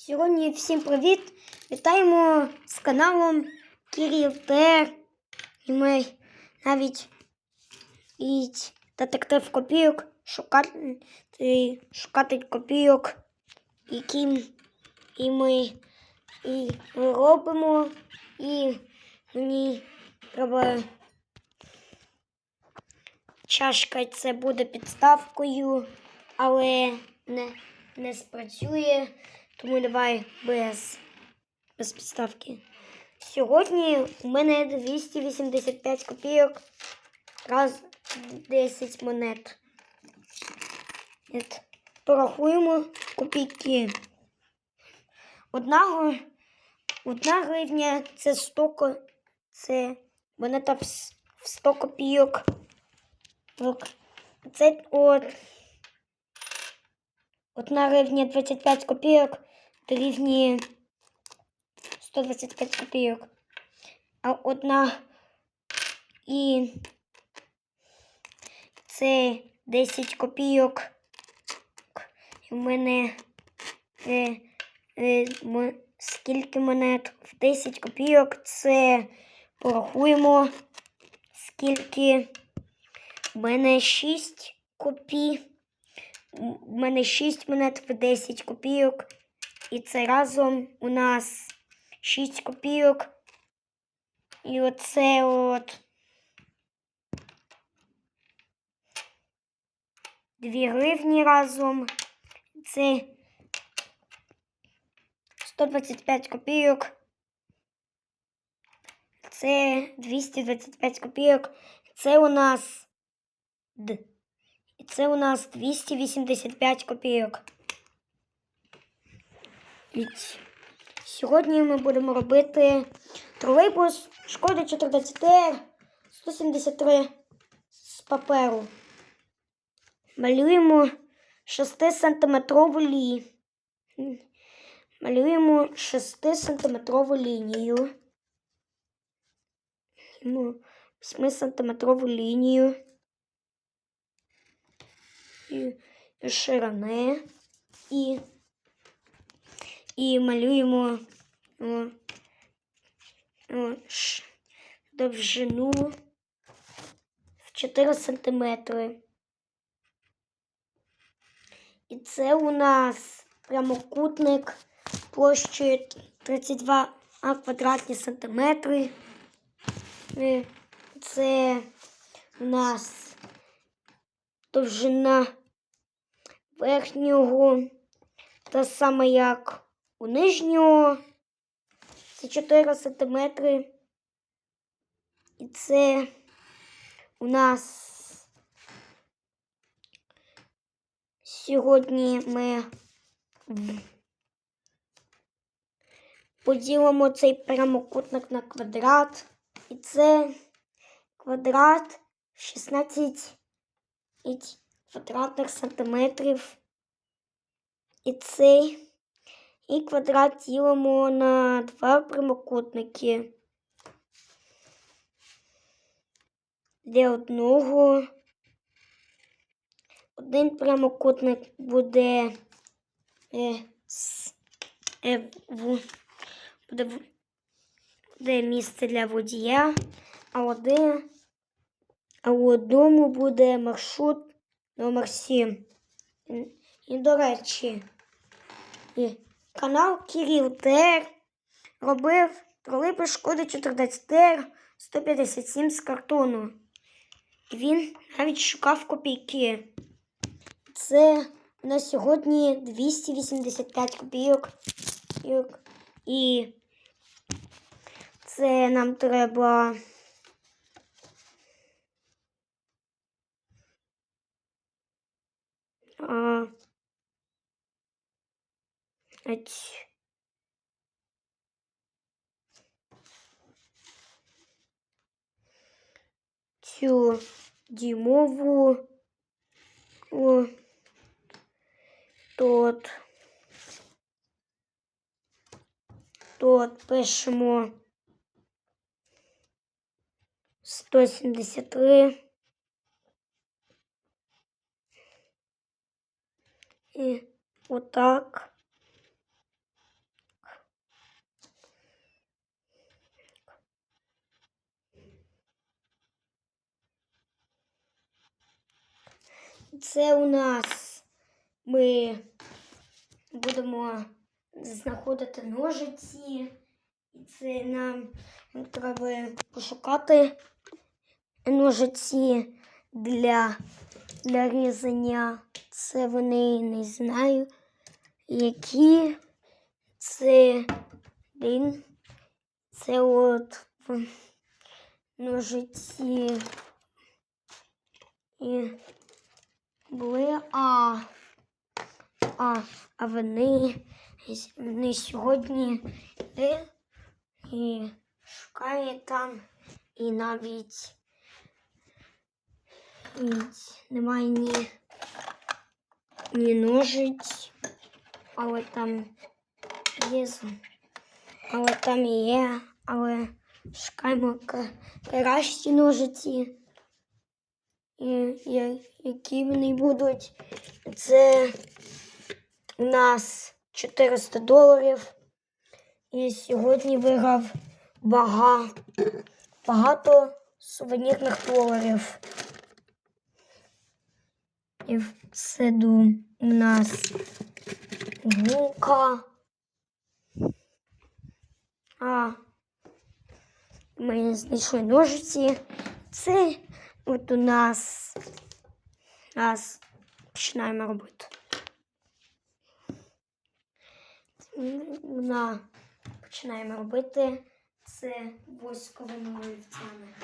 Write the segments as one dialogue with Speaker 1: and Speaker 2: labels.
Speaker 1: Сьогодні всім привіт! Вітаємо з каналом Кирил ТР. І ми навіть детектив копійок шукати, і шукати копійок, які і ми і робимо, і мені треба чашка це буде підставкою, але не, не спрацює, тому давай без, без підставки. Сьогодні у мене 285 копійок раз 10 монет. От, Порахуємо копійки. Одна, одна гривня це 100, ко- це монета в в 100 копійок. Це от одна гривня 25 копійок дорівнює 125 копійок. А одна і це 10 копійок. У мене е, е, скільки монет в 10 копійок. Це порахуємо, скільки у мене 6 копій. У мене 6 монет в 10 копійок. І це разом у нас 6 копійок. І оце от 2 гривні разом. Це 125 копійок. Це 225 копійок. Це у нас Д. І це у нас 285 копійок. І Сьогодні ми будемо робити тролейбус Шкода 14 173 з паперу. Малюємо 6-сантиметрову лі. Малюємо 6-сантиметрову лінію. 8-сантиметрову лінію. І, ширини. І, і малюємо о, о, ш, довжину в 4 сантиметри. І це у нас прямокутник площею 32 квадратні сантиметри. Е, Це у нас довжина верхнього та саме як у нижнього. Це 4 сантиметри. І це у нас сьогодні ми поділимо цей прямокутник на квадрат. І це квадрат 16 і квадратних сантиметрів. І цей і квадрат ділимо на два прямокутники. Для одного один прямокутник буде, е, е, буде, буде місце для водія, а один а у одному буде маршрут номер 7. І, і до речі, і канал Кирил ТР робив тролейбус Шкоди 14 ТР 157 з картону. Він навіть шукав копійки. Це на сьогодні 285 копійок. Копійок. І це нам треба. А, ать. Цю дімову о, тут тут пишемо 173 І отак. Це у нас ми будемо знаходити ножиці. І це нам треба пошукати ножиці для, для різання. Це вони не знаю, які. Це один. Це от ножиці. І були, а, а, а вони, вони сьогодні йде і шукає там, і навіть, навіть немає ні, ні ножиць, але там є, але там є, але шукаємо ка- кращі ножиці. І, які вони будуть. Це у нас 400 доларів. І сьогодні виграв бага, багато сувенірних доларів. І в саду у нас гука. А ми знайшли ножиці. Це от у нас. Раз починаємо робити. На, починаємо робити це восковими олівцями.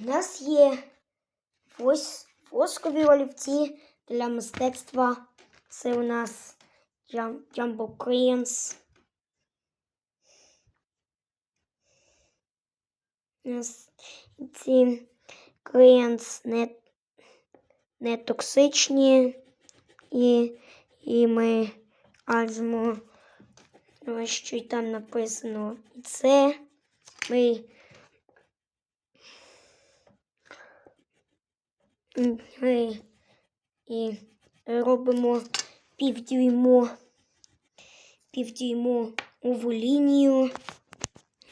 Speaker 1: У нас є ось воскові олівці для мистецтва. Це у нас Jum- Jumbo Crayons. У нас ці клієнт не, не токсичні, і, і ми кажемо, ну, що там написано. І це ми, ми і робимо півдюйму, півдюйму уву лінію.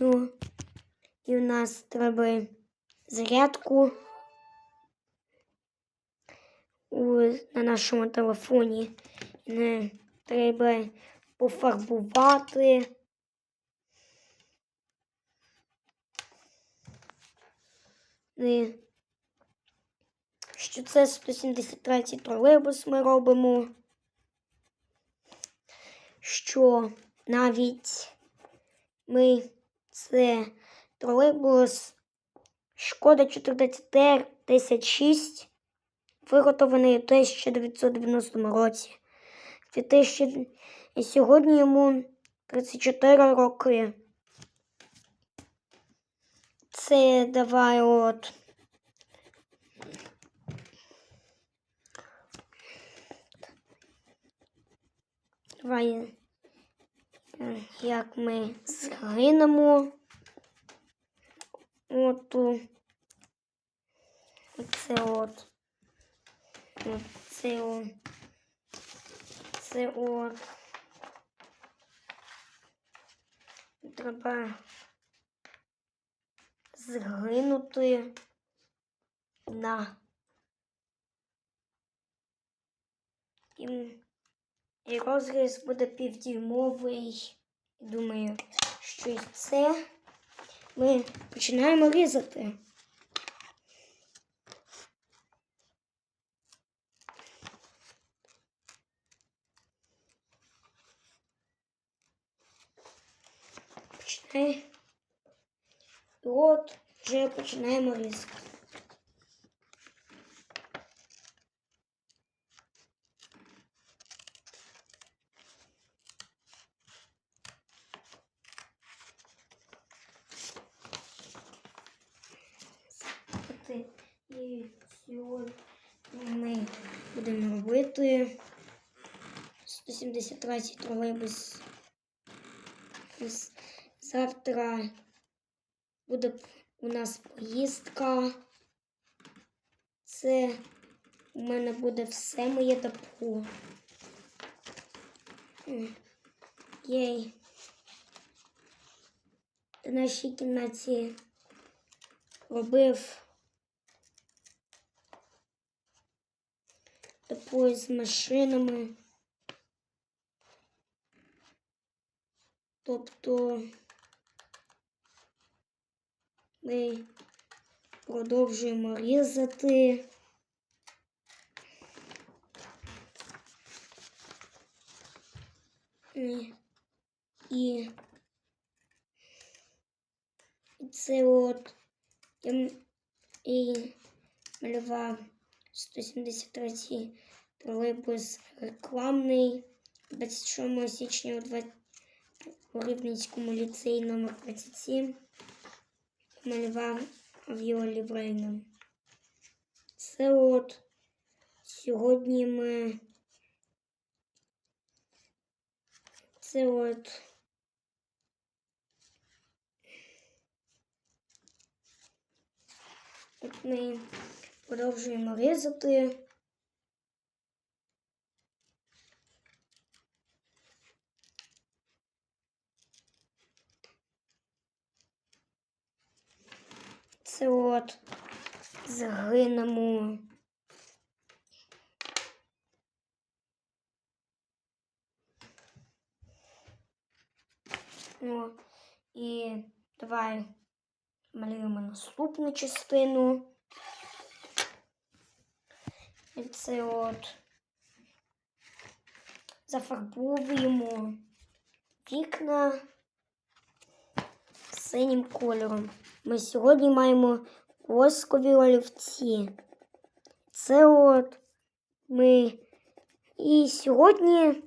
Speaker 1: Ну, і у нас треба зарядку на нашому телефоні. Не треба пофарбувати. І що це 173 тролейбус ми робимо. Що навіть ми це тролейбус Шкода 14 р 106 виготовлений у 1990 році. 2000... І сьогодні йому 34 роки. Це давай от. Давай, е, як ми згинемо. Оту. Оце от. Оце от. Це от. Треба згинути на. І розріз буде півдюймовий. Думаю, що і це ми починаємо різати. Починає. І от вже починаємо різати. От І сьогодні ми будемо робити 173 тролейбус. Завтра буде у нас поїздка. Це у мене буде все моє депо. Єй. В нашій кімнаті робив поїзд з машинами. Тобто ми продовжуємо різати. І, це от я і малював 173 тролейбус рекламний 27 січня у 20 у Рибницькому ліцеї номер 27 малював авіоліврейном. Це от сьогодні ми це от От ми продовжуємо різати. Це от згинемо. О, і давай малюємо наступну частину. І це от зафарбовуємо вікна синім кольором. Ми сьогодні маємо воскові олівці. Це от ми і сьогодні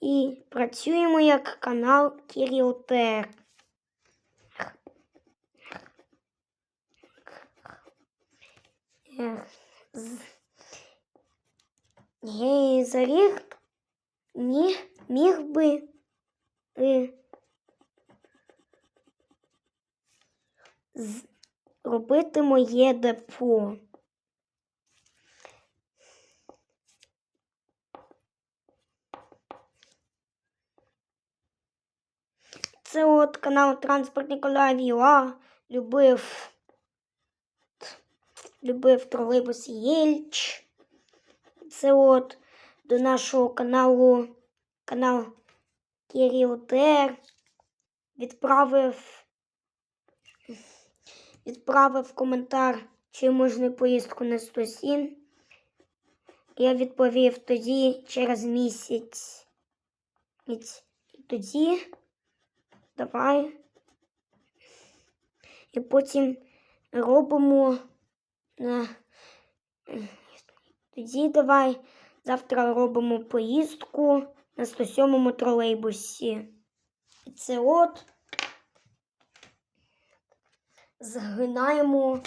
Speaker 1: і працюємо як канал Кіріотер. Ех, Гей, за рік міг, міг би е, з- робити моє депо. Це от канал Транспорт Ніколаїв ЮА любив, любив тролейбус Єльч. Це от до нашого каналу канал Кіріотер відправив відправив коментар, чи можна поїздку на 107. Я відповів тоді через місяць. І тоді давай. І потім робимо тоді давай завтра робимо поїздку на 107 тролейбусі. І це от згинаємо.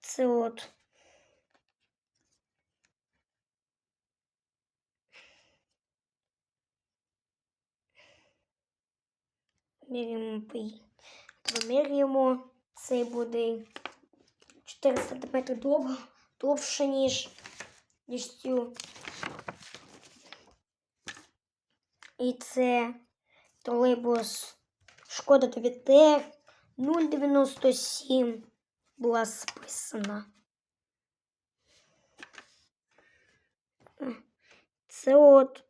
Speaker 1: Це от. Міряємо Поміряємо. Це буде 4 см довго, довше, ніж ніж цю. І це тролейбус Шкода ТВТ 097 була списана. Це от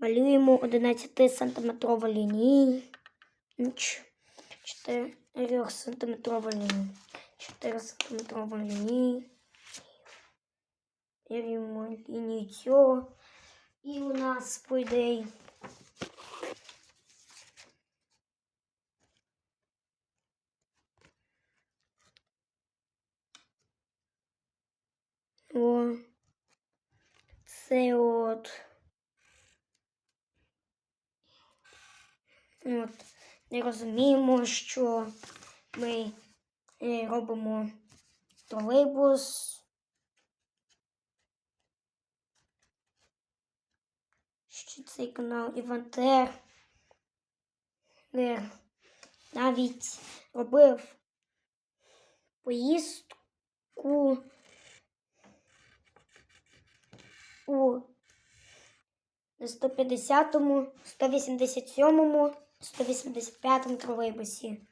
Speaker 1: малюємо 11 см лінію. 3, 4 сантиметровой линии. 4 сантиметровой линии. Беремо лінію цього. и у нас вийде О, це от. От. Не розуміємо, що ми е, робимо тролейбус. Що цей канал Івантер е, навіть робив поїздку у, у 150-му, 187-му, 185-му тролейбусі.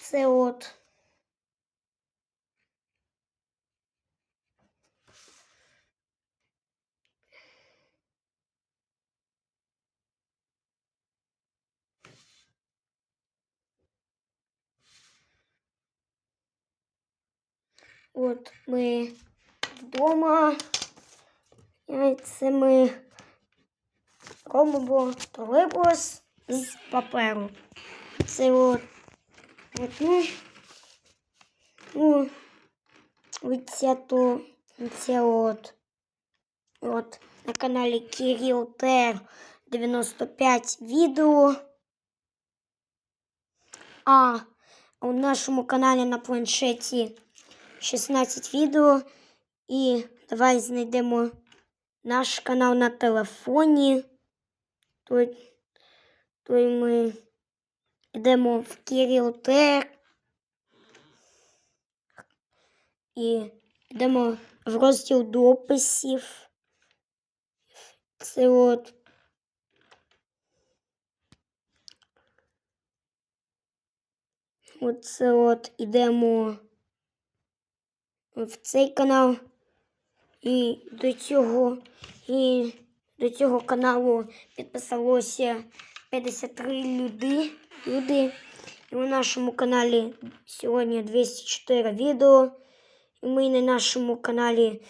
Speaker 1: Це от. От ми вдома. Це ми робимо тролейбус з паперу. Це от, от ну, ну, оця то, оця от, от на каналі Кирил Тер 95 відео. А у нашому каналі на планшеті 16 відео. І давай знайдемо наш канал на телефоні. Той, той ми йдемо в Кирил І йдемо в розділ дописів. Це от. Оце от ідемо в цей канал. І до цього, і до цього каналу підписалося 53 люди. люди. І у нашому каналі сьогодні 204 відео. І ми на нашому каналі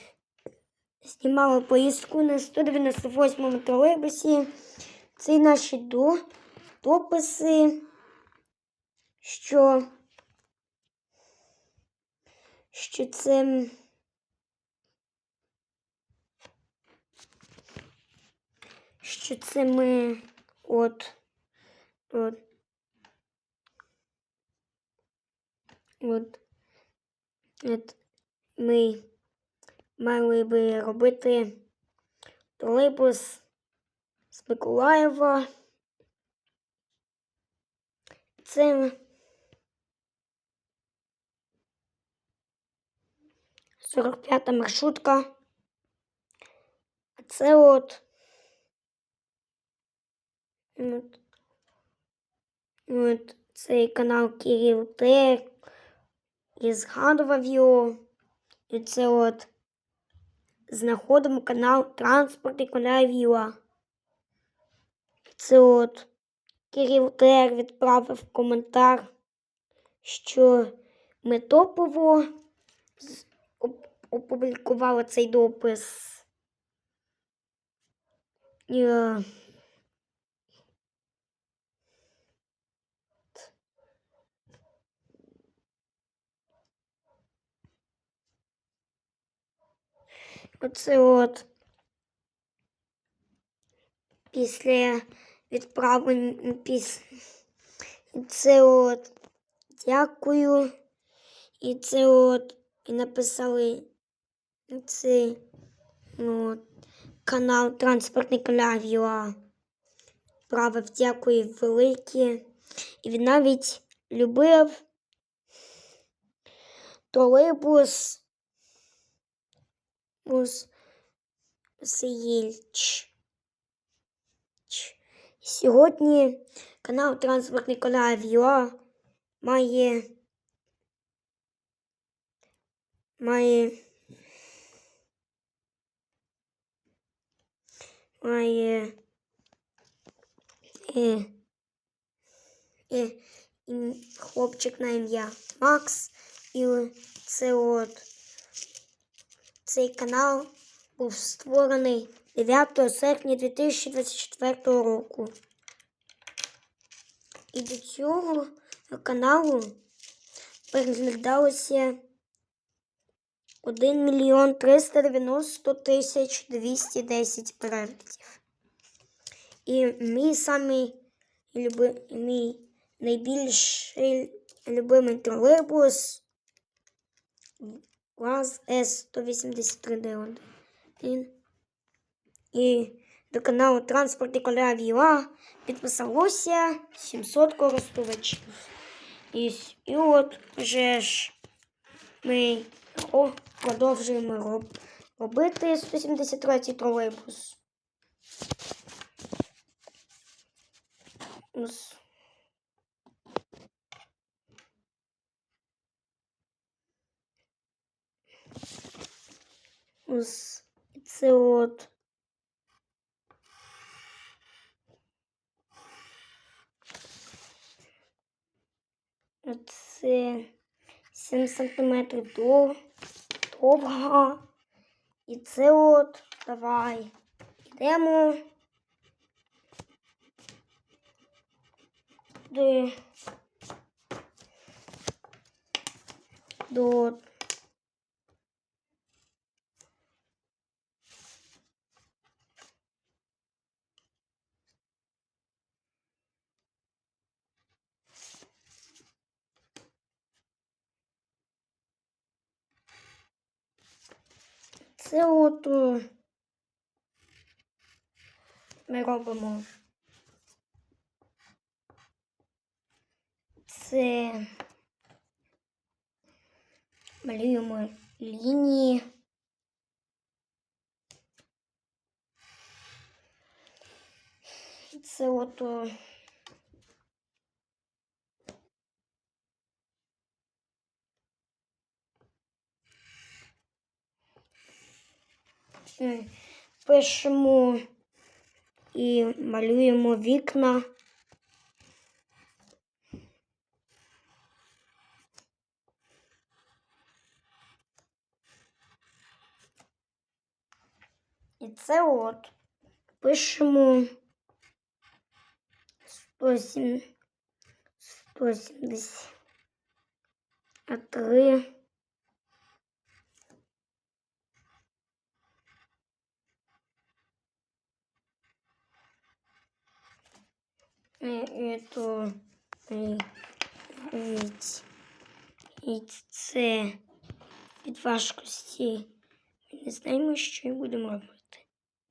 Speaker 1: знімали поїздку на 198-му тролейбусі. Це наші до, дописи, що що це що це ми от, от, от, от ми мали би робити тролейбус з Миколаєва. Це 45 маршрутка. А це от. От, от цей канал Кирил Тек. І згадував його. І це от знаходимо канал Транспорт і Віла. Це от Кирил Тер відправив коментар, що ми топово з- оп- опублікували цей допис. Е, Оце от після відправлення піс... це от дякую. І це от і написали це ну, канал Транспортний Клавіа. Правив дякую велике. І він навіть любив тролейбус Бус Сиїльч. Сьогодні канал Транспортний Клавіа має має має е, е, і хлопчик на ім'я Макс. І це от цей канал був створений 9 серпня 2024 року. І до цього каналу переглядалося 1 мільйон 390 тисяч 210 переглядів. І мій самий люби, мій найбільший любимий тролейбус ВАЗ С-183 д І до каналу Транспорт і Коля Віла підписалося 700 користувачів. І, і от вже ж ми о, продовжуємо роб, робити 173 тролейбус. Ось. Це от. Це 7 сантиметрів дов- довга. І це от давай. Йдемо. До, до Це от е, ми робимо. Це малюємо лінії. Це от пишемо і малюємо вікна. І це от пишемо 107, 173. Это і це від важкості. Ми не знаємо, що і будемо робити.